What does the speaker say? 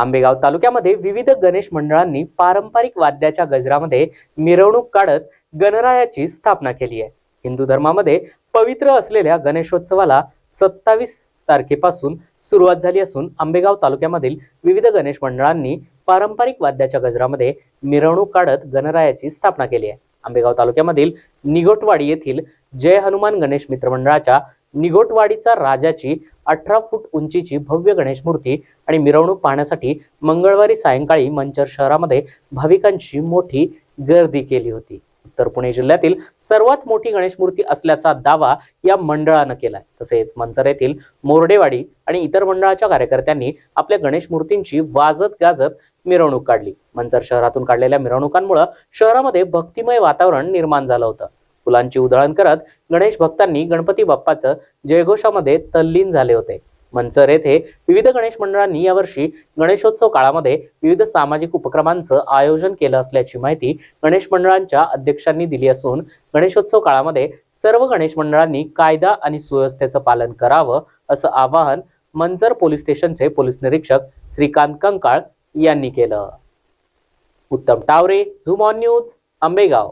आंबेगाव तालुक्यामध्ये विविध गणेश मंडळांनी पारंपरिक वाद्याच्या गजरामध्ये मिरवणूक काढत गणरायाची स्थापना केली आहे. हिंदू धर्मामध्ये पवित्र असलेल्या गणेशोत्सवाला सत्तावीस तारखेपासून सुरुवात झाली असून आंबेगाव तालुक्यामधील विविध गणेश मंडळांनी पारंपरिक वाद्याच्या गजरामध्ये मिरवणूक काढत गणरायाची स्थापना केली आहे. आंबेगाव तालुक्यामधील निगोटवाडी येथील जय हनुमान गणेश मित्र मंडळाच्या निगोटवाडीचा राजाची अठरा फूट उंचीची भव्य गणेश मूर्ती आणि मिरवणूक पाहण्यासाठी मंगळवारी सायंकाळी मंचर शहरामध्ये भाविकांची मोठी गर्दी केली होती. उत्तर पुणे जिल्ह्यातील सर्वात मोठी गणेश मूर्ती असल्याचा दावा या मंडळानं केलाय. तसेच मंचर येथील मोरडेवाडी आणि इतर मंडळाच्या कार्यकर्त्यांनी आपल्या गणेश मूर्तींची वाजत गाजत मिरवणूक काढली. मंचर शहरातून काढलेल्या मिरवणुकांमुळे शहरामध्ये भक्तिमय वातावरण निर्माण झालं होतं. फुलांची उधळण करत गणेश भक्तांनी गणपती बाप्पाचं जयघोषामध्ये तल्लीन झाले होते. मंचर येथे विविध गणेश मंडळांनी यावर्षी गणेशोत्सव काळामध्ये विविध सामाजिक उपक्रमांचं आयोजन केलं असल्याची माहिती गणेश मंडळांच्या अध्यक्षांनी दिली असून गणेशोत्सव काळामध्ये सर्व गणेश मंडळांनी कायदा आणि सुव्यवस्थेचं पालन करावं असं आवाहन मंजर पोलीस स्टेशनचे पोलीस निरीक्षक श्रीकांत कंकाळ यांनी केलं. Uttam Taware zoom on news Ambegaon.